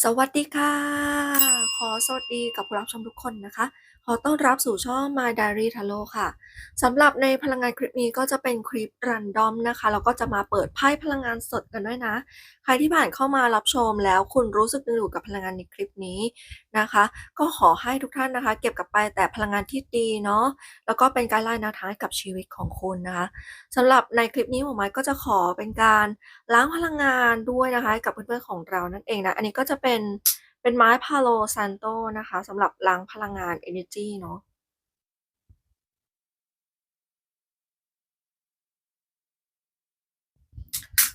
สวัสดีค่ะ อสวัสดีกับผู้รับชมทุกคนนะคะ ขอต้อนรับสู่ช่อง My Diary Tarot ค่ะสำหรับในพลังงานคลิปนี้ก็จะเป็นคลิป random นะคะแล้วก็จะมาเปิดไพ่พลังงานสดกันด้วยนะ ใครที่ผ่านเข้ามารับชมแล้วคุณรู้สึกดึงดูดกับพลังงานในคลิปนี้นะคะ ก็ขอให้ทุกท่านนะคะ เก็บกลับไปแต่พลังงานที่ดีเนาะแล้วก็เป็นการไล่แนวทางให้กับชีวิตของคุณนะคะสำหรับในคลิปนี้หมอไม้ก็จะขอเป็นการล้างพลังงานด้วยนะคะ กับเพื่อนๆของเรานั่นเองนะอันนี้ก็จะเป็น เป็นไม้พาโลซันโตนะคะสำหรับล้างพลังงาน energy เนาะ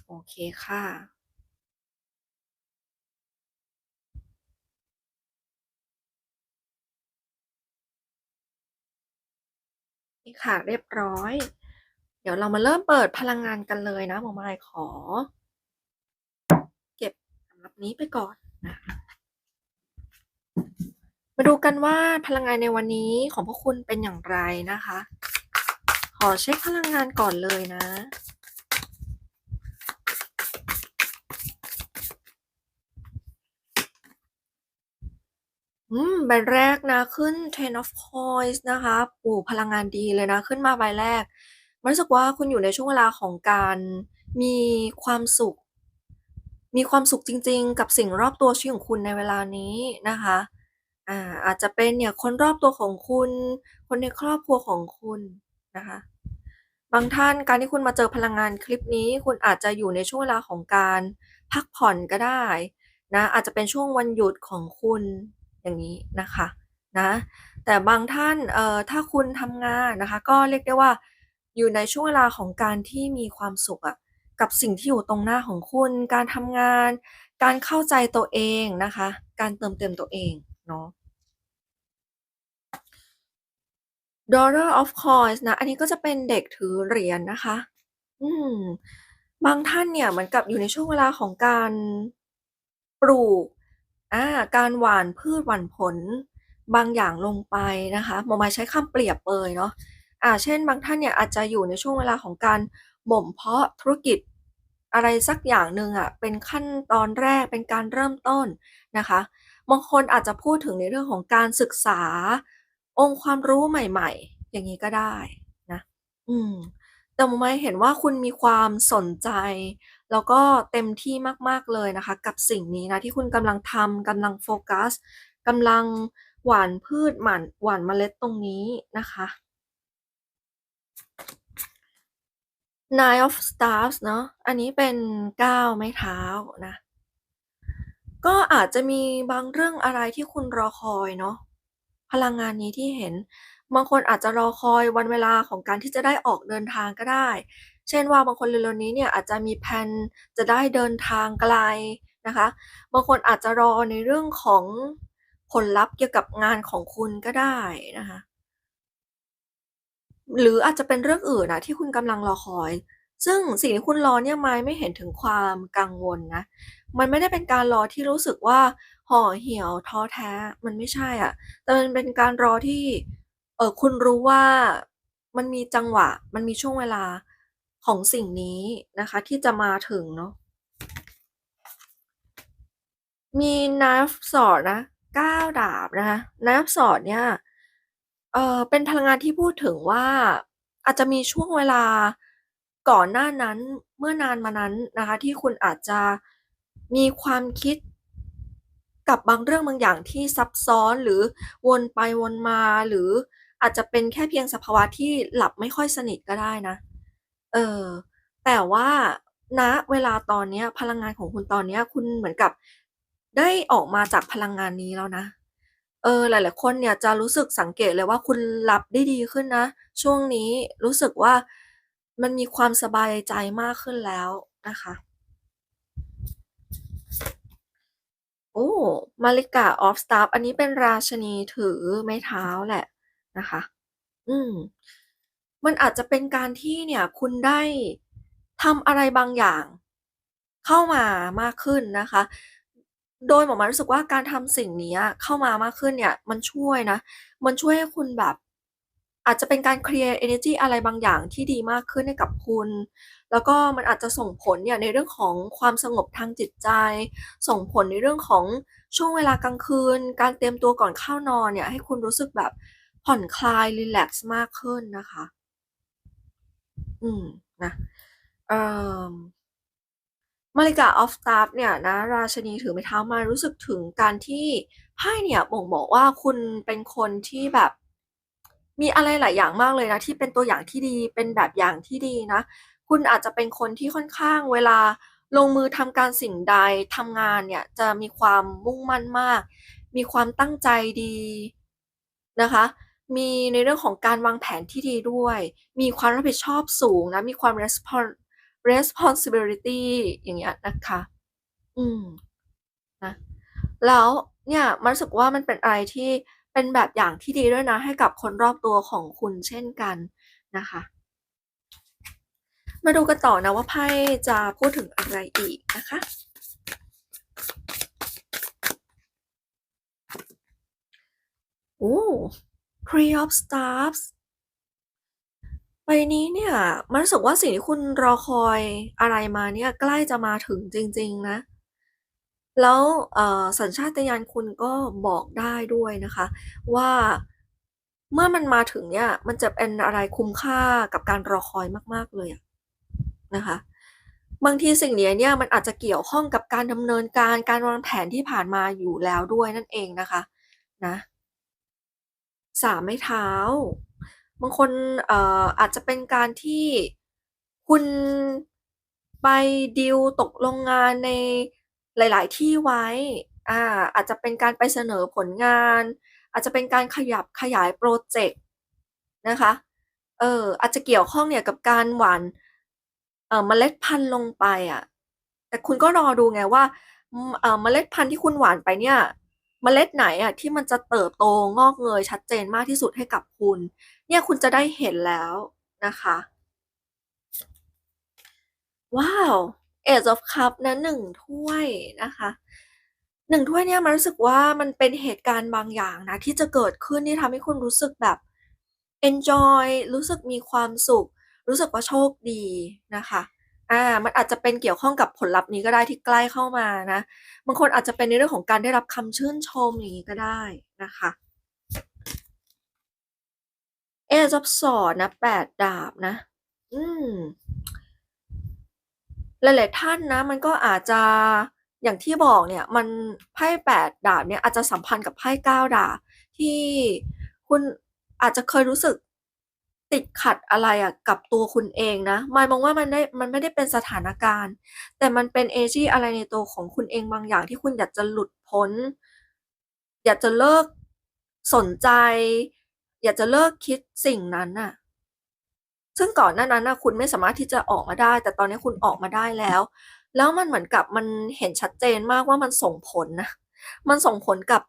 โอเคค่ะ นี่ค่ะเรียบร้อย เดี๋ยวเรามาเริ่มเปิดพลังงานกันเลยนะหมอไม้ขอ เก็บสำหรับนี้ไปก่อนนะคะ มาดูกันว่าพลังงานในวันนี้ของพวกคุณเป็นอย่างไรนะคะ ขอเช็คพลังงานก่อนเลยนะ อืม ใบแรกนะขึ้น Ten of Coins นะคะโอ้พลังงานดีเลยนะ ขึ้นมาใบแรกรู้สึกว่าคุณอยู่ในช่วงเวลาของการมีความสุข มีความสุขจริง ๆ กับสิ่งรอบตัวชีวิตของคุณในเวลานี้นะคะ อ่า อาจจะเป็นเนี่ยคนรอบตัวของคุณ คนในครอบครัวของคุณนะคะ บางท่านการที่คุณมาเจอพลังงานคลิปนี้ คุณอาจจะอยู่ในช่วงเวลาของการพักผ่อนก็ได้นะ อาจจะเป็นช่วงวันหยุดของคุณอย่างนี้นะคะนะแต่บางท่านเอ่อถ้าคุณทำงานนะคะ ก็เรียกได้ว่าอยู่ในช่วงเวลาของการที่มีความสุขอะ กับสิ่งที่อยู่ตรงหน้าของคุณ การทำงาน การเข้าใจตัวเองนะคะ การเติมเต็มตัวเองเนาะ Daughter of Coins นะ อันนี้ก็จะเป็นเด็กถือเหรียญนะคะ อืม บางท่านเนี่ยเหมือนกับอยู่ในช่วงเวลาของการปลูก อ่า การหว่านพืชหว่านผลบางอย่างลงไปนะคะหมอหมายใช้คำเปรียบเปยเนาะ อ่า เช่น บางท่านเนี่ยอาจจะอยู่ในช่วงเวลาของการ บ่มเพาะธุรกิจอะไรสักอย่างหนึ่งอะเป็นขั้นตอนแรกเป็นการเริ่มต้นนะคะบางคนอาจจะพูดถึงในเรื่องของการศึกษา องค์ความรู้ใหม่ๆ อย่างนี้ก็ได้นะอืมแต่หมไม้เห็นว่าคุณมีความสนใจ แล้วก็เต็มที่มากๆเลยนะคะ กับสิ่งนี้นะที่คุณกำลังทำกำลังโฟกัสกำลังหว่านพืชหมันหว่านเมล็ดตรงนี้นะคะ Nine of Stars เนาะ อันนี้เป็นเก้าไม้เท้านะ ก็อาจจะมีบางเรื่องอะไรที่คุณรอคอยเนาะ พลังงานนี้ที่เห็น บางคนอาจจะรอคอยวันเวลาของการที่จะได้ออกเดินทางก็ได้ เช่นว่าบางคนเร็วๆนี้เนี่ยอาจจะมีแพลนจะได้เดินทางไกลนะคะ บางคนอาจจะรอในเรื่องของผลลัพธ์เกี่ยวกับงานของคุณก็ได้นะคะ หรืออาจจะเป็นเรื่องอื่นอะที่คุณกำลังรอคอย ซึ่งสิ่งที่คุณรอเนี่ยไม้ไม่เห็นถึงความกังวลนะ มันไม่ได้เป็นการรอที่รู้สึกว่าห่อเหี่ยวท้อแท้ มันไม่ใช่อะแต่มันเป็นการรอที่ เออคุณรู้ว่ามันมีจังหวะ มันมีช่วงเวลาของสิ่งนี้นะคะ ที่จะมาถึงเนาะ มี Knight of Swords นะ9ดาบนะคะ Knight of Swords เนี่ย เอ่อ เป็นพลังงานที่พูดถึงว่า อาจจะมีช่วงเวลาก่อนหน้านั้น เมื่อนานมานั้นนะคะ ที่คุณอาจจะมีความคิดกับบางเรื่องบางอย่างที่ซับซ้อนหรือวนไปวนมา หรืออาจจะเป็นแค่เพียงสภาวะที่หลับไม่ค่อยสนิทก็ได้นะ เออ แต่ว่าณเวลาตอนเนี้ย พลังงานของคุณตอนเนี้ย คุณเหมือนกับได้ออกมาจากพลังงานนี้แล้วนะ ออหลาย ๆ คนเนี่ยจะรู้สึกสังเกตเลยว่าคุณหลับได้ดีขึ้นนะ ช่วงนี้รู้สึกว่ามันมีความสบายใจมากขึ้นแล้วนะคะโอ้ Marika of Staff อันนี้เป็นราชนีถือไม้เท้าแหละนะคะ อืม มันอาจจะเป็นการที่เนี่ยคุณได้ทำอะไรบางอย่าง เข้ามามากขึ้นนะคะ โดยหมอม้รู้สึกว่าการทำสิ่งนี้เข้ามามากขึ้นเนี่ย มันช่วยนะ มันช่วยให้คุณแบบ อาจจะเป็นการเคลียร์เอเนอร์จีอะไรบางอย่างที่ดีมากขึ้นให้กับคุณ แล้วก็มันอาจจะส่งผลเนี่ยในเรื่องของความสงบทางจิตใจ ส่งผลในเรื่องของช่วงเวลากลางคืน การเตรียมตัวก่อนเข้านอนเนี่ย ให้คุณรู้สึกแบบผ่อนคลาย รีแลกซ์มากขึ้นนะคะ อืม นะ เอ่อ Marika of Staff เนี่ยนะราชนีถือไม้เท้ามารู้สึกถึงการที่ไพ่เนี่ยบ่งบอกว่าคุณเป็นคนที่แบบมีอะไรหลายอย่างมากเลยนะที่เป็นตัวอย่างที่ดีเป็นแบบอย่างที่ดีนะ คุณอาจจะเป็นคนที่ค่อนข้างเวลาลงมือทำการสิ่งใดทำงานเนี่ยจะมีความมุ่งมั่นมาก มีความตั้งใจดีนะคะ มีในเรื่องของการวางแผนที่ดีด้วย มีความรับผิดชอบสูงนะมีความ respon responsibility อย่างเงี้ยนะคะ อืม นะ แล้วเนี่ยมันรู้สึกว่ามันเป็นอะไรที่เป็นแบบอย่างที่ดีด้วยนะ ให้กับคนรอบตัวของคุณเช่นกันนะคะ มาดูกันต่อนะว่าไพ่จะพูดถึงอะไรอีกนะคะ โอ้ Three of Staffs ใบนี้เนี่ย มันรู้สึกว่า สิ่งที่คุณรอคอยอะไรมาเนี่ยใกล้จะมาถึงจริง ๆ นะ แล้ว เอ่อ สัญชาตญาณคุณก็บอกได้ด้วยนะคะว่า เมื่อมันมาถึงเนี่ย มันจะเป็นอะไรคุ้มค่ากับการรอคอยมาก ๆ เลยอะนะคะ บางทีสิ่งเนี้ยเนี่ย มันอาจจะเกี่ยวข้องกับการดำเนินการ การวางแผนที่ผ่านมาอยู่แล้วด้วยนั่นเองนะคะ นะ สามไม้เท้า บางคนเอ่ออาจจะเป็นการที่คุณไปดีลตกลงงานในหลาย ๆ ที่ไว้อ่าอาจจะเป็นการไปเสนอผลงาน อาจจะเป็นการขยับขยายพรเจกต์นะคะเอออาจจะเกี่ยวข้องเนี่ยกับการหวานเอ่อเมล็ดพันธุ์ลงไปอะแต่คุณก็รอดูไงว่าเอ่อเมล็ดพันธุ์ที่คุณหวานไปเนี่ย เมล็ดไหนอะที่มันจะเติบโตงอกเงยชัดเจนมากที่สุดให้กับคุณ เนี่ยคุณจะได้เห็นแล้วนะคะ ว้าว Ace of Cups นะ1ถ้วยนะคะ1ถ้วยเนี่ยมันรู้สึกว่ามันเป็นเหตุการณ์บางอย่างนะที่จะเกิดขึ้นที่ทำให้คุณรู้สึกแบบเอนจอยรู้สึกมีความสุข รู้สึกว่าโชคดีนะคะ อ่า มันอาจจะเป็นเกี่ยวข้องกับผลลัพธ์นี้ก็ได้ที่ใกล้เข้ามานะ บางคนอาจจะเป็นในเรื่องของการได้รับคำชื่นชมอย่างงี้ก็ได้นะคะ Ace of Swords นะ8ดดาบนะ อืม หลายๆท่านนะ มันก็อาจจะอย่างที่บอกเนี่ย มันไพ่8ดดาบเนี่ยอาจจะสัมพันธ์กับไพ่9ดาบที่คุณอาจจะเคยรู้สึก ติดขัดอะไรอะกับตัวคุณเองนะมายมองว่ามันได้มันไม่ได้เป็นสถานการณ์ แต่มันเป็นเอเนอร์จีอะไรในตัวของคุณเองบางอย่างที่คุณอยากจะหลุดพ้น อยากจะเลิกสนใจ อยากจะเลิกคิดสิ่งนั้นน่ะซึ่งก่อนหน้านั้นน่ะคุณไม่สามารถที่จะออกมาได้ แต่ตอนนี้คุณออกมาได้แล้ว แล้วมันเหมือนกับมันเห็นชัดเจนมากว่ามันส่งผลนะมันส่งผลกับ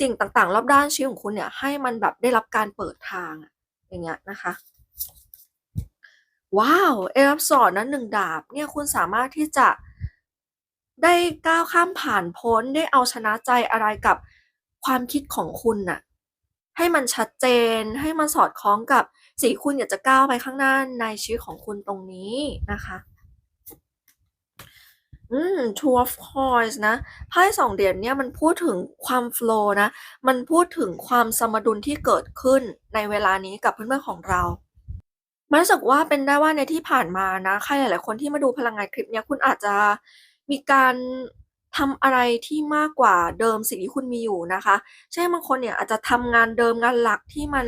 สิ่งต่างๆ รอบด้านชีวิตของคุณเนี่ยให้มันแบบได้รับการเปิดทางอะ อย่างเงี้ยนะคะ ว้าว Ace of Swords นะ1ดาบเนี่ยคุณสามารถที่จะได้ก้าวข้ามผ่านพ้นได้เอาชนะใจอะไรกับความคิดของคุณน่ะให้มันชัดเจนให้มันสอดคล้องกับสิ่งที่คุณอยากจะก้าวไปข้างหน้าในชีวิตของคุณตรงนี้นะคะ อืม Two of Coins นะ ไพ่2เหรียญเนี่ยมันพูดถึงความโฟลว์นะ มันพูดถึงความสมดุลที่เกิดขึ้นในเวลานี้กับเพื่อนๆของเรา มันรู้สึกว่าเป็นได้ว่าในที่ผ่านมานะ ใครหลายๆคนที่มาดูพลังงานคลิปเนี้ยคุณอาจจะมีการทำอะไรที่มากกว่าเดิมสิ่งที่คุณมีอยู่นะคะเช่บางคนเนี่ยอาจจะทำงานเดิมงานหลักที่มัน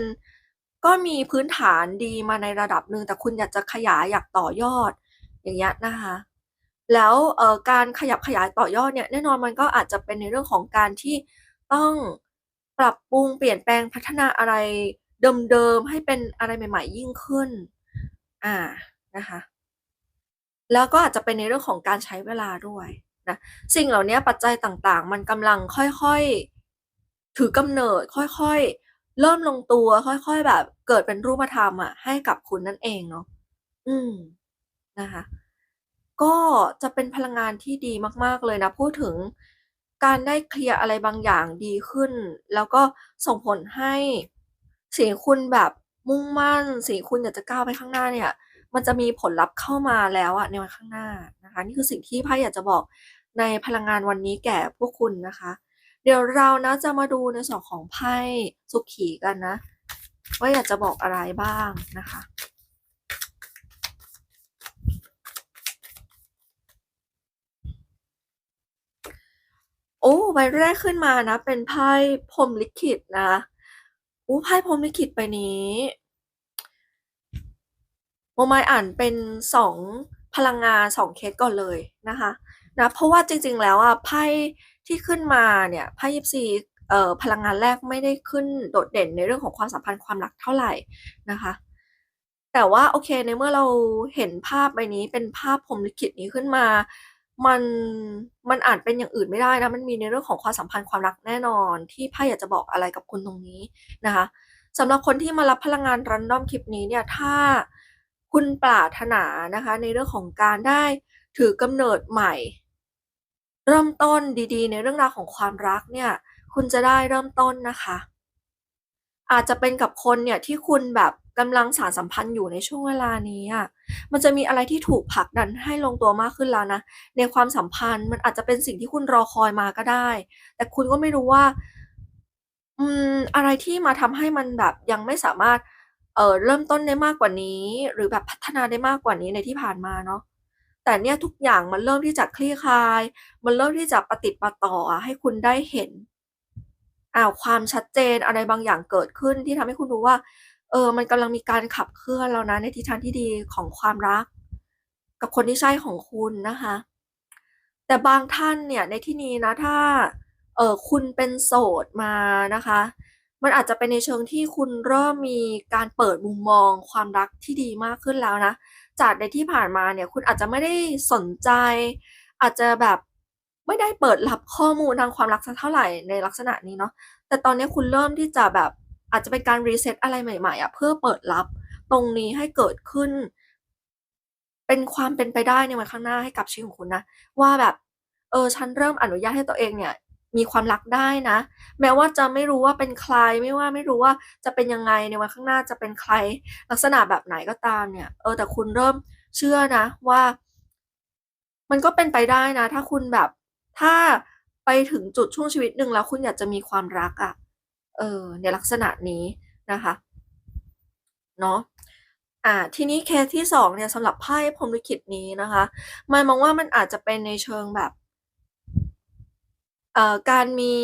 ก็มีพื้นฐานดีมาในระดับหนึ่งแต่คุณอยากจะขยายอยากต่อยอดอย่างเงี้ยนะคะ แล้วการขยับขยายต่อยอดเนี่ยแน่นอนมันก็อาจจะเป็นในเรื่องของการที่ต้องปรับปรุงเปลี่ยนแปลงพัฒนาอะไรเดิมๆให้เป็นอะไรใหม่ ๆ ยิ่งขึ้น อ่านะคะแล้วก็อาจจะเป็นในเรื่องของการใช้เวลาด้วยนะสิ่งเหล่านี้ปัจจัยต่างๆ มันกำลังค่อยๆถือกำเนิดค่อยๆ เริ่มลงตัว ค่อยๆแบบ เกิดเป็นรูปธรรมอะให้กับคุณนั่นเองเนาะอืมนะคะ ก็จะเป็นพลังงานที่ดีมาก ๆ เลยนะ พูดถึงการได้เคลียร์อะไรบางอย่างดีขึ้น แล้วก็ส่งผลให้สิ่งคุณแบบมุ่งมั่นสิ่งคุณอยากจะก้าวไปข้างหน้าเนี่ย มันจะมีผลลัพธ์เข้ามาแล้วอะในวันข้างหน้านะคะ นี่คือสิ่งที่ไพ่อยากจะบอกในพลังงานวันนี้แก่พวกคุณนะคะ เดี๋ยวเรานะจะมาดูในส่วนของไพ่สุขีกันนะ ว่าอยากจะบอกอะไรบ้างนะคะ อ้ใบแรกขึ้นมานะ เป็นไพ่พรมลิขิตนะโอ้ไพ่พรมลิขิตใบนี้โมไมายอ่านเป็นสองพลังงานสองเคสก่อนเลยนะคะนะเพราะว่าจริงๆแล้วอะไพ่ที่ขึ้นมาเนี่ยไพ่ยิปซีเอ่อพลังงานแรกไม่ได้ขึ้นโดดเด่นในเรื่องของความสัมพันธ์ความรักเท่าไหร่นะคะแต่ว่าโอเคในเมื่อเราเห็นภาพใบนี้เป็นภาพพรมลิขิตนี้ขึ้นมา มันมันอาจเป็นอย่างอื่นไม่ได้นะมันมีในเรื่องของความสัมพันธ์ความรักแน่นอน ที่ไพ่อยากจะบอกอะไรกับคุณตรงนี้นะคะสำหรับคนที่มารับพลังงานรันดอมคลิปนี้เนี่ยถ้าคุณปรารถนานะคะ ในเรื่องของการได้ถือกำเนิดใหม่ เริ่มต้นดีๆ ในเรื่องราวของความรักเนี่ยคุณจะได้เริ่มต้นนะคะ อาจจะเป็นกับคนเนี่ยที่คุณแบบ กำลังสานสัมพันธ์อยู่ในช่วงเวลานี้อะมันจะมีอะไรที่ถูกผลักดันให้ลงตัวมากขึ้นแล้วนะ ในความสัมพันธ์มันอาจจะเป็นสิ่งที่คุณรอคอยมาก็ได้ แต่คุณก็ไม่รู้ว่า อืม อะไรที่มาทำให้มันแบบยังไม่สามารถ เอ่อ เริ่มต้นได้มากกว่านี้ หรือแบบพัฒนาได้มากกว่านี้ในที่ผ่านมาเนาะ แต่เนี่ยทุกอย่างมันเริ่มที่จะคลี่คลาย มันเริ่มที่จะประติปต่ออะให้คุณได้เห็นอ่าวความชัดเจนอะไรบางอย่างเกิดขึ้นที่ทำให้คุณรู้ว่า เออ มันกำลังมีการขับเคลื่อนแล้วนะ ในทิศทางที่ดีของความรัก กับคนที่ใช่ของคุณนะคะ แต่บางท่านเนี่ยในที่นี้นะถ้าเออคุณเป็นโสดมานะคะ มันอาจจะเป็นในเชิงที่คุณเริ่มมีการเปิดมุมมองความรักที่ดีมากขึ้นแล้วนะ จากในที่ผ่านมาเนี่ยคุณอาจจะไม่ได้สนใจ อาจจะแบบไม่ได้เปิดรับข้อมูลทางความรักสักเท่าไหร่ในลักษณะนี้เนาะแต่ตอนนี้คุณเริ่มที่จะแบบ อาจจะเป็นการ reset อะไรใหม่ๆอะเพื่อเปิดรับตรงนี้ให้เกิดขึ้น เป็นความเป็นไปได้ในวันข้างหน้าให้กับชีวิตของคุณนะว่าแบบ เออฉันเริ่มอนุญาตให้ตัวเองเนี่ย มีความรักได้นะ แม้ว่าจะไม่รู้ว่าเป็นใครไม่ว่าไม่รู้ว่าจะเป็นยังไงในวันข้างหน้าจะเป็นใคร ลักษณะแบบไหนก็ตามเนี่ย เออแต่คุณเริ่มเชื่อนะว่า มันก็เป็นไปได้นะ ถ้าคุณแบบถ้าไปถึงจุดช่วงชีวิตหนึ่งแล้วคุณอยากจะมีความรักอะ เออในลักษณะนี้นะคะเนาะอ่าทีนี้เคสที่2เนี่ยสำหรับไพ่พรมลิขิตนี้นะคะมายมองว่ามันอาจจะเป็นในเชิงแบบเอ่อการมี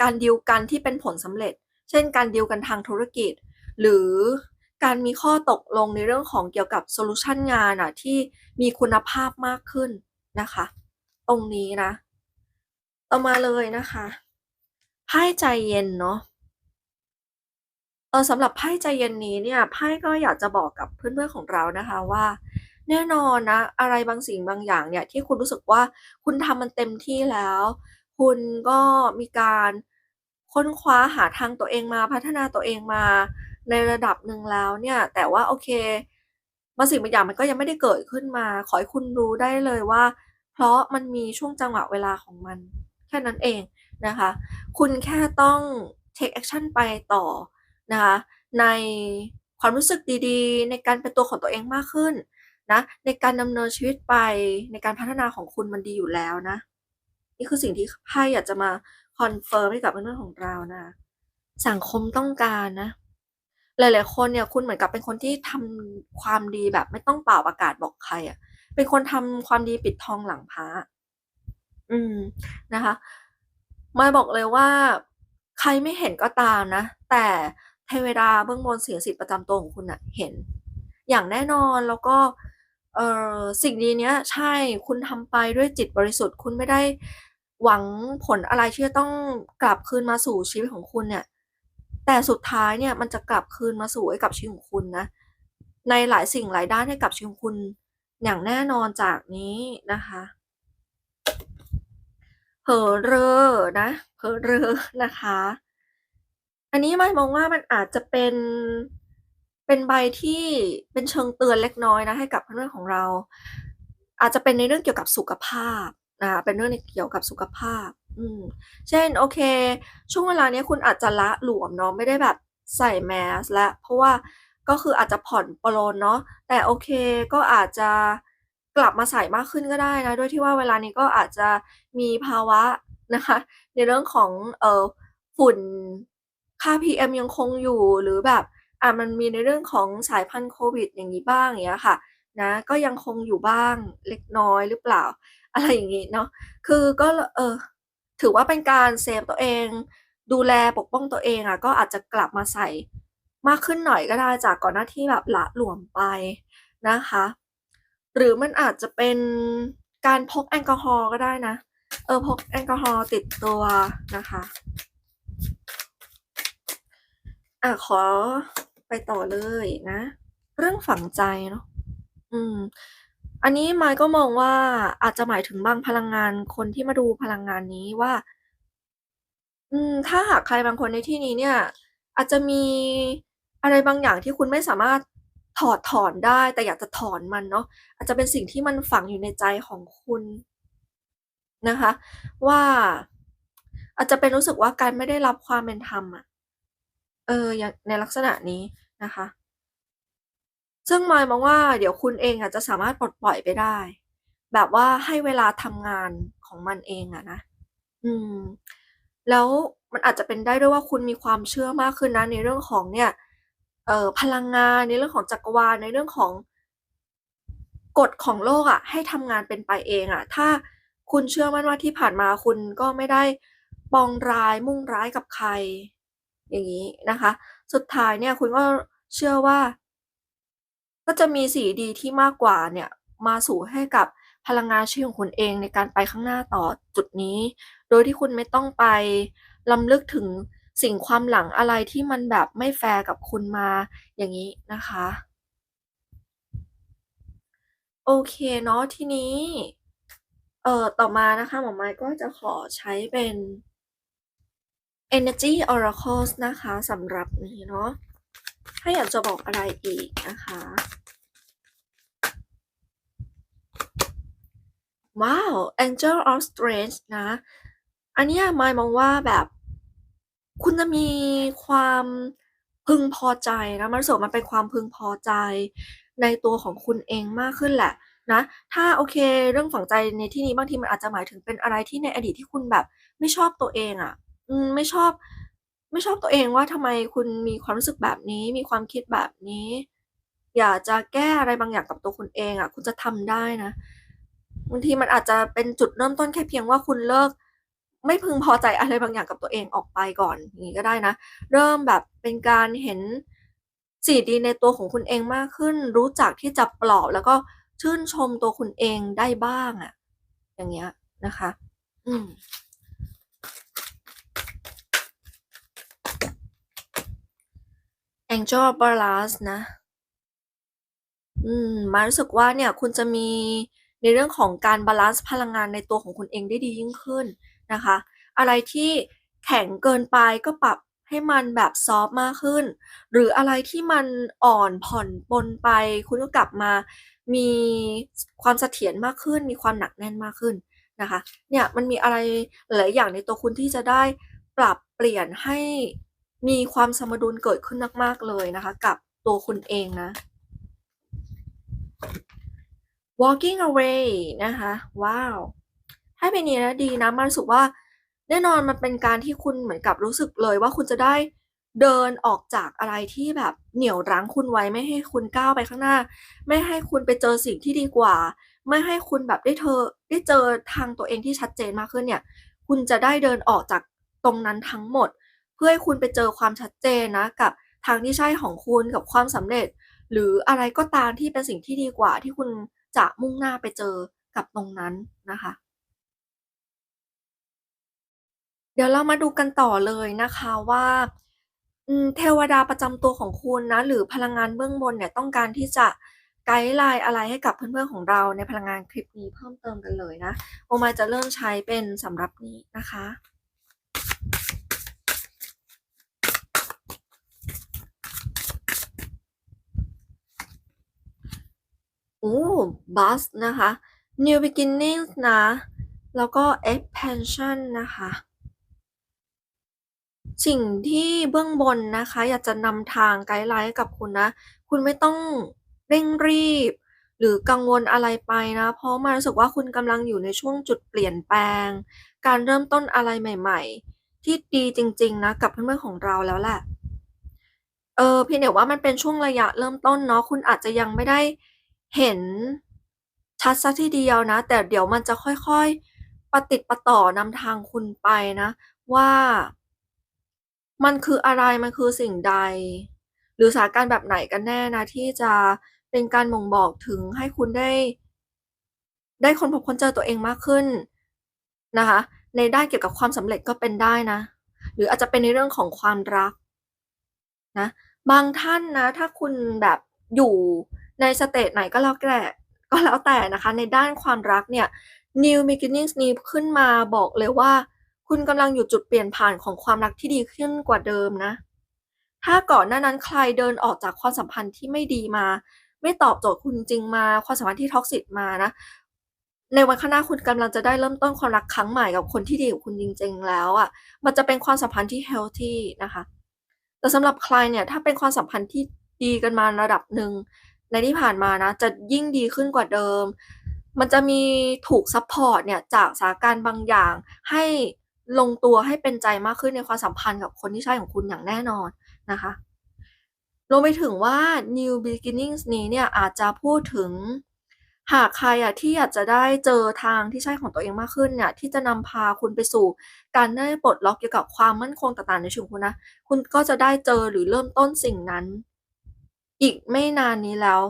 การดีลกันที่เป็นผลสำเร็จ เช่นการดีลกันทางธุรกิจ หรือการมีข้อตกลงในเรื่องของเกี่ยวกับโซลูชันงานอะที่มีคุณภาพมากขึ้นนะคะ ตรงนี้นะ ต่อมาเลยนะคะ ไพ่ใจเย็นเนาะเออสำหรับไพ่ใจเย็นนี้เนี่ยไพ่ก็อยากจะบอกกับเพื่อนๆของเรานะคะว่า แน่นอนนะ อะไรบางสิ่งบางอย่างเนี่ยที่คุณรู้สึกว่าคุณทำมันเต็มที่แล้ว คุณก็มีการค้นคว้าหาทางตัวเองมาพัฒนาตัวเองมาในระดับหนึ่งแล้วเนี่ย แต่ว่าโอเคบางสิ่งบางอย่างมันก็ยังไม่ได้เกิดขึ้นมา ขอให้คุณรู้ได้เลยว่า เพราะมันมีช่วงจังหวะเวลาของมัน ค่นั้นเองนะคะ คุณแค่ต้อง take action ไปต่อนะคะในความรู้สึกดีๆ ในการเป็นตัวของตัวเองมากขึ้นนะในการดำเนินชีวิตไปในการพัฒนาของคุณมันดีอยู่แล้วนะ นี่คือสิ่งที่ไพ่อยากจะมาคอนเฟิร์มให้กับเพื่อนๆของเรานะสังคมต้องการนะ หลายๆคนเนี่ยคุณเหมือนกับเป็นคนที่ทำความดีแบบไม่ต้องเป่าประกาศบอกใครอะเป็นคนทำความดีปิดทองหลังพระ อืมนะคะมาบอกเลยว่า ใครไม่เห็นก็ตามนะ แต่เทวดาเบื้องบนเสิ่งสิทธิ์ประจำตัวของคุณน่ะเห็น อย่างแน่นอนแล้วก็เออสิ่งดีเนี้ยใช่คุณทำไปด้วยจิตบริสุทธิ์ คุณไม่ได้หวังผลอะไรที่จะต้องกลับคืนมาสู่ชีวิตของคุณเนี่ย แต่สุดท้ายเนี่ยมันจะกลับคืนมาสู่ให้กับชีวิตของคุณนะ ในหลายสิ่งหลายด้านให้กับชีวิตของคุณอย่างแน่นอนจากนี้นะคะ เผลอเรอนะเผลอเรอนะคะ อันนี้มายมองว่ามันอาจจะเป็นเป็นใบที่เป็นเชิงเตือนเล็กน้อยนะให้กับเพื่อนของเรา อาจจะเป็นในเรื่องเกี่ยวกับสุขภาพนะเป็นเรื่องในเกี่ยวกับสุขภาพ อืม เช่น โอเค ช่วงเวลานี้คุณอาจจะละหลวมเนาะไม่ได้แบบใส่แมสแล้วเพราะว่าก็คืออาจจะผ่อนปรนเนาะแต่โอเคก็อาจจะ กลับมาใส่มากขึ้นก็ได้นะด้วยที่ว่าเวลานี้ก็อาจจะมีภาวะนะคะ ในเรื่องของเอ่อฝุ่นค่า PM ยังคงอยู่หรือแบบอ่ามันมีในเรื่องของสายพันธุ์โควิด อย่างงี้บ้างอย่างเงี้ยค่ะนะก็ยังคงอยู่บ้างเล็กน้อยหรือเปล่า อะไรอย่างงี้เนาะคือก็เออถือว่าเป็นการเซฟตัวเอง ดูแลปกป้องตัวเองอะก็อาจจะกลับมาใส่มากขึ้นหน่อยก็ได้จากก่อนหน้าที่แบบละหลวมไปนะคะ หรือมันอาจจะเป็นการพกแอลกอฮอล์ก็ได้นะ เออพกแอลกอฮอล์ติดตัวนะคะอ่าขอไปต่อเลยนะ เรื่องฝังใจเนาะอืม อันนี้มายก็มองว่าอาจจะหมายถึงบางพลังงานคนที่มาดูพลังงานนี้ว่า อืม ถ้าหากใครบางคนในที่นี้เนี่ย อาจจะมีอะไรบางอย่างที่คุณไม่สามารถ ถอดถอนได้ แต่อยากจะถอนมันเนาะอาจจะเป็นสิ่งที่มันฝังอยู่ในใจของคุณนะคะ ว่าอาจจะเป็นรู้สึกว่าการไม่ได้รับความเป็นธรรมอะเอออย่างในลักษณะนี้นะคะ ซึ่งมายมองว่าเดี๋ยวคุณเองอะจะสามารถปลดปล่อยไปได้ แบบว่าให้เวลาทำงานของมันเองอะนะอืม แล้วมันอาจจะเป็นได้ด้วยว่าคุณมีความเชื่อมากขึ้นนะในเรื่องของเนี่ย เอ่อพลังงานในเรื่องของจักรวาลในเรื่องของกฎของโลกอะให้ทำงานเป็นไปเองอะถ้าคุณเชื่อมั่นว่าที่ผ่านมาคุณก็ไม่ได้ปองร้ายมุ่งร้ายกับใคร อย่างงี้นะคะ สุดท้ายเนี่ยคุณก็เชื่อว่า ก็จะมีสิ่งดีที่มากกว่าเนี่ยมาสู่ให้กับพลังงานชีวิตของคุณเองในการไปข้างหน้าต่อจุดนี้ โดยที่คุณไม่ต้องไปรำลึกถึง สิ่งความหลังอะไรที่มันแบบไม่แฟร์กับคุณมาอย่างงี้นะคะ โอเคเนาะทีนี้ เอ่อต่อมานะคะหมอไมายก็จะขอใช้เป็น Energy Oracles นะคะสำหรับนี้เนาะถ้าอยากจะบอกอะไรอีกนะคะ ว้าว Angel of Strength นะ อันนี้ยมายมองว่าแบบ คุณจะมีความพึงพอใจนะ มันรู้สึกว่ามันเป็นความพึงพอใจในตัวของคุณเองมากขึ้นแหละนะ ถ้าโอเค เรื่องฝังใจในที่นี้บางทีมันอาจจะหมายถึงเป็นอะไรที่ในอดีตที่คุณแบบไม่ชอบตัวเองอะอืมไม่ชอบ ไม่ชอบตัวเองว่าทำไมคุณมีความรู้สึกแบบนี้ มีความคิดแบบนี้ อยากจะแก้อะไรบางอย่างกับตัวคุณเองอะคุณจะทำได้นะบางทีมันอาจจะเป็นจุดเริ่มต้นแค่เพียงว่าคุณเลิก ไม่พึงพอใจอะไรบางอย่างกับตัวเองออกไปก่อนอย่างงี้ก็ได้นะ เริ่มแบบเป็นการเห็นสิ่งดีในตัวของคุณเองมากขึ้น รู้จักที่จะปลอบแล้วก็ชื่นชมตัวคุณเองได้บ้างอะอย่างเงี้ยนะคะ อืม Angel of Balance นะ อืมมารู้สึกว่าเนี่ยคุณจะมีในเรื่องของการบาลันซ์พลังงานในตัวของคุณเองได้ดียิ่งขึ้น นะคะ อะไรที่แข็งเกินไปก็ปรับให้มันแบบซอฟมากขึ้น หรืออะไรที่มันอ่อนผ่อนปนไป คุณก็กลับมามีความเสถียรมากขึ้น มีความหนักแน่นมากขึ้นนะคะ เนี่ยมันมีอะไรหลายอย่างในตัวคุณที่จะได้ปรับเปลี่ยนให้มีความสมดุลเกิดขึ้นมากๆเลยนะคะ กับตัวคุณเองนะ Walking away นะคะ ว้าว ไพ่ใบนี้นะดีนะมายรู้สึกว่า แน่นอนมันเป็นการที่คุณเหมือนกับรู้สึกเลยว่าคุณจะได้เดินออกจากอะไรที่แบบเหนี่ยวรั้งคุณไว้ไม่ให้คุณก้าวไปข้างหน้า ไม่ให้คุณไปเจอสิ่งที่ดีกว่า ไม่ให้คุณแบบได้เธอได้เจอทางตัวเองที่ชัดเจนมากขึ้นเนี่ย คุณจะได้เดินออกจากตรงนั้นทั้งหมด เพื่อให้คุณไปเจอความชัดเจนนะกับทางที่ใช่ของคุณกับความสำเร็จ หรืออะไรก็ตามที่เป็นสิ่งที่ดีกว่าที่คุณจะมุ่งหน้าไปเจอกับตรงนั้นนะคะ เดี๋ยวเรามาดูกันต่อเลยนะคะว่าอืมเทวดาประจำตัวของคุณนะ หรือพลังงานเบื้องบนเนี่ยต้องการที่จะไกด์ไลน์อะไรให้กับเพื่อนๆของเราในพลังงานคลิปนี้เพิ่มเติมกันเลยนะโอมาจะเริ่มใช้เป็นสำหรับนี้นะคะ โอ้ Bust นะคะ New beginnings นะ แล้วก็ Expansion นะคะ สิ่งที่เบื้องบนนะคะ อยากจะนำทางไกด์ไลน์ให้กับคุณนะ คุณไม่ต้องเร่งรีบ หรือกังวลอะไรไปนะ เพราะมารู้สึกว่าคุณกำลังอยู่ในช่วงจุดเปลี่ยนแปลง การเริ่มต้นอะไรใหม่ ๆ ที่ดีจริง ๆ นะ กับเพื่อนๆของเราแล้วแหละเออเพียงแต่ว่ามันเป็นช่วงระยะเริ่มต้นเนาะคุณอาจจะยังไม่ได้เห็นชัดเสียทีเดียวนะ แต่เดี๋ยวมันจะค่อยๆประติดประต่อนำทางคุณไปนะ ว่า มันคืออะไร มันคือสิ่งใด หรือสถานการณ์แบบไหนกันแน่นะ ที่จะเป็นการบ่งบอกถึงให้คุณได้ ได้คนพบคนเจอตัวเองมากขึ้นนะคะ ในด้านเกี่ยวกับความสำเร็จก็เป็นได้นะ หรืออาจจะเป็นในเรื่องของความรักนะบางท่านนะ ถ้าคุณแบบอยู่ในสเตจไหนก็แล้วแกร่ก็แล้วแต่นะคะ ในด้านความรักเนี่ย New Beginnings นี้ขึ้นมาบอกเลยว่า คุณกำลังอยู่จุดเปลี่ยนผ่านของความรักที่ดีขึ้นกว่าเดิมนะ ถ้าก่อนหน้านั้นใครเดินออกจากความสัมพันธ์ที่ไม่ดีมา ไม่ตอบโจทย์คุณจริงมา ความสัมพันธ์ที่ toxic มานะ ในวันข้างหน้าคุณกำลังจะได้เริ่มต้นความรักครั้งใหม่กับคนที่ดีกับคุณจริง ๆ แล้วอะมันจะเป็นความสัมพันธ์ที่เฮลที่นะคะ แต่สำหรับใครเนี่ยถ้าเป็นความสัมพันธ์ที่ดีกันมาระดับหนึ่งในที่ผ่านมานะจะยิ่งดีขึ้นกว่าเดิม มันจะมีถูกซัปพอร์ตเนี่ยจากสถานการณ์บางอย่างให้ ลงตัวให้เป็นใจมากขึ้นในความสัมพันธ์กับคนที่ใช่ของคุณอย่างแน่นอนนะคะรวมไปถึงว่า New Beginnings นี้เนี่ยอาจจะพูดถึงหากใครอะที่อยากจะได้เจอทางที่ใช่ของตัวเองมากขึ้นเนี่ยที่จะนำพาคุณไปสู่ การได้ปลดล็อกเกี่ยวกับความมั่นคงต่างๆในชีวิตคุณนะ คุณก็จะได้เจอหรือเริ่มต้นสิ่งนั้น อีกไม่นานนี้แล้ว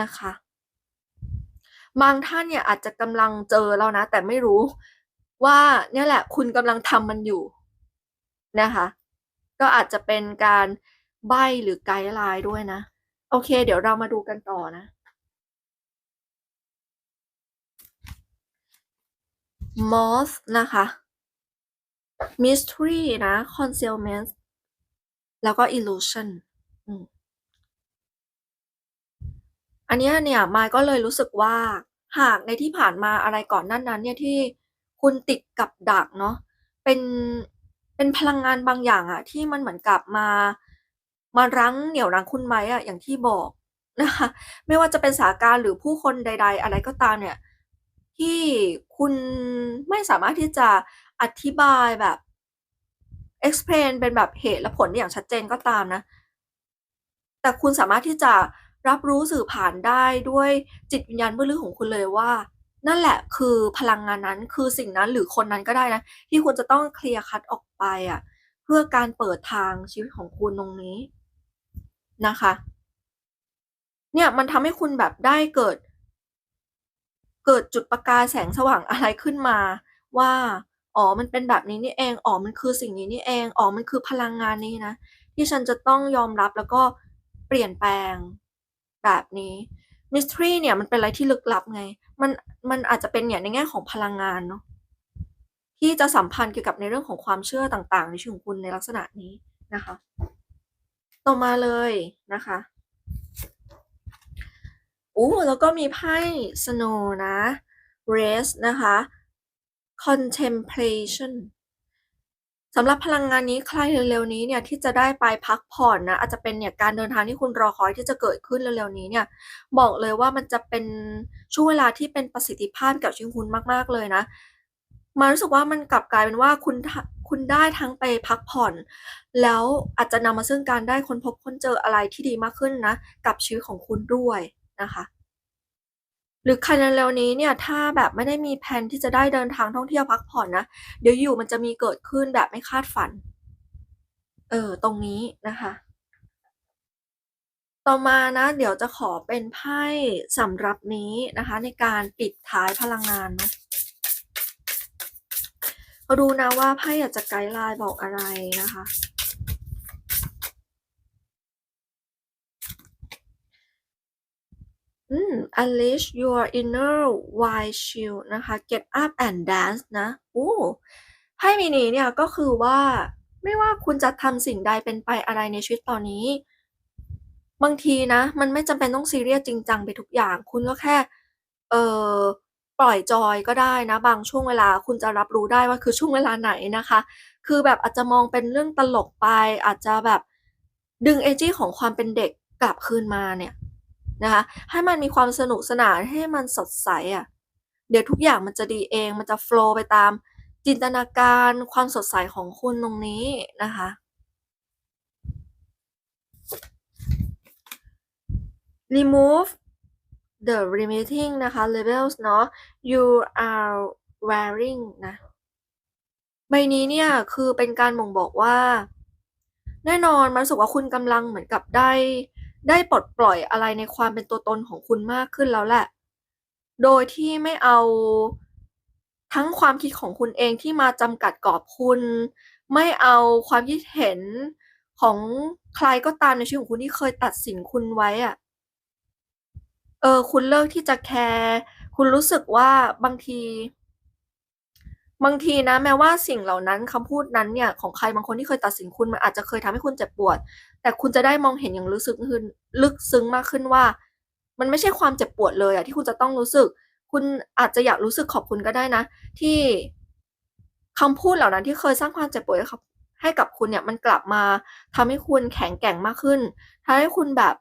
นะคะ บางท่านเนี่ยอาจจะกำลังเจอแล้วนะ แต่ไม่รู้ ว่าเนี่ยแหละคุณกำลังทำมันอยู่นะคะ ก็อาจจะเป็นการใบหรือไกด์ไลน์ด้วยนะ โอเค เดี๋ยวเรามาดูกันต่อนะ Moth นะคะ Mystery นะ Concealment แล้วก็ Illusion อันนี้เนี่ยมายก็เลยรู้สึกว่าหากในที่ผ่านมาอะไรก่อนหน้านั้นเนี่ยที่ คุณติดกับดักเนาะเป็นเป็นพลังงานบางอย่างอะที่มันเหมือนกับมามารั้งเหนี่ยวรั้งคุณไว้อะอย่างที่บอกนะคะไม่ว่าจะเป็นสถานการณ์หรือผู้คนใด ๆ อะไรก็ตามเนี่ยที่คุณไม่สามารถที่จะอธิบายแบบ explain เป็นแบบเหตุและผลได้อย่างชัดเจนก็ตามนะ แต่คุณสามารถที่จะรับรู้สื่อผ่านได้ด้วยจิตวิญญาณเบื้องลึกของคุณเลยว่า นั่นแหละคือพลังงานนั้นคือสิ่งนั้นหรือคนนั้นก็ได้นะ ที่คุณจะต้องเคลียร์คัตออกไปอะ เพื่อการเปิดทางชีวิตของคุณตรงนี้นะคะ เนี่ยมันทำให้คุณแบบได้เกิด เกิดจุดประกายแสงสว่างอะไรขึ้นมาว่าอ๋อ มันเป็นแบบนี้นี่เอง อ๋อ มันคือสิ่งนี้นี่เอง อ๋อ มันคือพลังงานนี้นะ ที่ฉันจะต้องยอมรับแล้วก็เปลี่ยนแปลงแบบนี้ Mystery เนี่ยมันเป็นอะไรที่ลึกลับไง มันมันอาจจะเป็นเนี่ยในแง่ของพลังงานเนาะที่จะสัมพันธ์เกี่ยวกับในเรื่องของความเชื่อต่างๆ ในชีวิตของคุณในลักษณะนี้นะคะ ต่อมาเลยนะคะโอ้แล้วก็มีไพ่ Snow นะ Rest นะคะ Contemplation สำหรับพลังงานนี้ใครเร็วๆนี้เนี่ยที่จะได้ไปพักผ่อนนะอาจจะเป็นเนี่ยการเดินทางที่คุณรอคอยที่จะเกิดขึ้นเร็วๆนี้เนี่ยบอกเลยว่ามันจะเป็นช่วงเวลาที่เป็นประสิทธิภาพกับชีวิตคุณมากๆเลยนะ มารู้สึกว่ามันกลับกลายเป็นว่าคุณคุณได้ทั้งไปพักผ่อน แล้วอาจจะนำมาซึ่งการได้ค้นพบค้นเจออะไรที่ดีมากขึ้นนะ กับชีวิตของคุณด้วยนะคะ รือใครเร็วๆนี้เนี่ยถ้าแบบไม่ได้มีแพลนที่จะได้เดินทางท่องเที่ยวพักผ่อนนะ เดี๋ยวอยู่มันจะมีเกิดขึ้นแบบไม่คาดฝัน เออ ตรงนี้นะคะ ต่อมานะ เดี๋ยวจะขอเป็นไพ่สำหรับนี้นะคะ ในการปิดท้ายพลังงานเนาะมาดูนะว่าไพ่อยากจะไกด์ไลน์บอกอะไรนะคะ อืม Unleash your inner wild child นะคะ Get up and dance นะโอ้ไพ่ใบนี้เนี่ยก็คือว่าไม่ว่าคุณจะทำสิ่งใดเป็นไปอะไรในชีวิตตอนนี้ บางทีนะ มันไม่จำเป็นต้องซีเรียสจริงจังไปทุกอย่าง คุณก็แค่ เอ่อปล่อยจอยก็ได้นะ บางช่วงเวลาคุณจะรับรู้ได้ว่าคือช่วงเวลาไหนนะคะ คือแบบอาจจะมองเป็นเรื่องตลกไป อาจจะแบบดึง energy ของความเป็นเด็กกลับคืนมาเนี่ย นะคะ ให้มันมีความสนุกสนานให้มันสดใสอะเดี๋ยวทุกอย่างมันจะดีเองมันจะโฟล์ไปตามจินตนาการความสดใสของคุณตรงนี้นะคะ remove the limiting นะคะ labels เนาะ you are wearing นะ ใบนี้เนี่ยคือเป็นการบ่งบอกว่า แน่นอนมันรู้สึกว่าคุณกำลังเหมือนกับได้ ได้ปลดปล่อยอะไรในความเป็นตัวตนของคุณมากขึ้นแล้วแหละ โดยที่ไม่เอาทั้งความคิดของคุณเองที่มาจำกัดกรอบคุณ ไม่เอาความคิดเห็นของใครก็ตามในชีวิตของคุณที่เคยตัดสินคุณไว้อะเออ คุณเลิกที่จะแคร์คุณรู้สึกว่าบางที บางทีนะ แม้ว่าสิ่งเหล่านั้นคำพูดนั้นเนี่ยของใครบางคนที่เคยตัดสินคุณมันอาจจะเคยทำให้คุณเจ็บปวด แต่คุณจะได้มองเห็นอย่างลึกซึ้งขึ้นลึกซึ้งมากขึ้นว่า มันไม่ใช่ความเจ็บปวดเลยอะที่คุณจะต้องรู้สึก คุณอาจจะอยากรู้สึกขอบคุณก็ได้นะ ที่คำพูดเหล่านั้นที่เคยสร้างความเจ็บปวดให้กับให้กับคุณเนี่ยมันกลับมาทำให้คุณแข็งแกร่งมากขึ้นทำให้คุณแบบ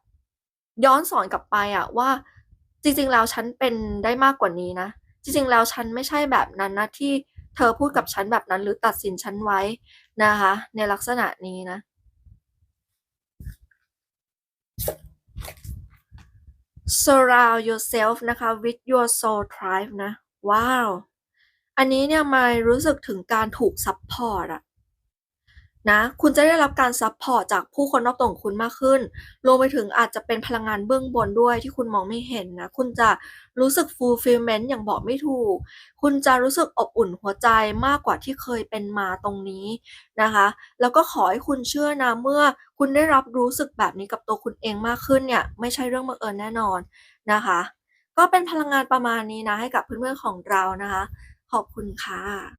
ย้อนสอนกลับไปอะว่าจริงๆแล้วฉันเป็นได้มากกว่านี้นะ จริงๆแล้วฉันไม่ใช่แบบนั้นนะที่เธอพูดกับฉันแบบนั้นหรือตัดสินฉันไว้นะคะ ในลักษณะนี้นะ surround yourself นะคะ with your soul tribe นะ ว้าว อันนี้เนี่ยมายรู้สึกถึงการถูกซัพพอร์ตอะ นะคุณจะได้รับการซัปพอร์ตจากผู้คนรอบตัวของคุณมากขึ้นรวมไปถึงอาจจะเป็นพลังงานเบื้องบนด้วยที่คุณมองไม่เห็นนะ คุณจะรู้สึก fulfillment อย่างบอกไม่ถูก คุณจะรู้สึกอบอุ่นหัวใจมากกว่าที่เคยเป็นมาตรงนี้นะคะ แล้วก็ขอให้คุณเชื่อนะ เมื่อคุณได้รับรู้สึกแบบนี้กับตัวคุณเองมากขึ้นเนี่ย ไม่ใช่เรื่องบังเอิญแน่นอนนะคะ ก็เป็นพลังงานประมาณนี้นะให้กับเพื่อนๆของเรานะคะ ขอบคุณค่ะ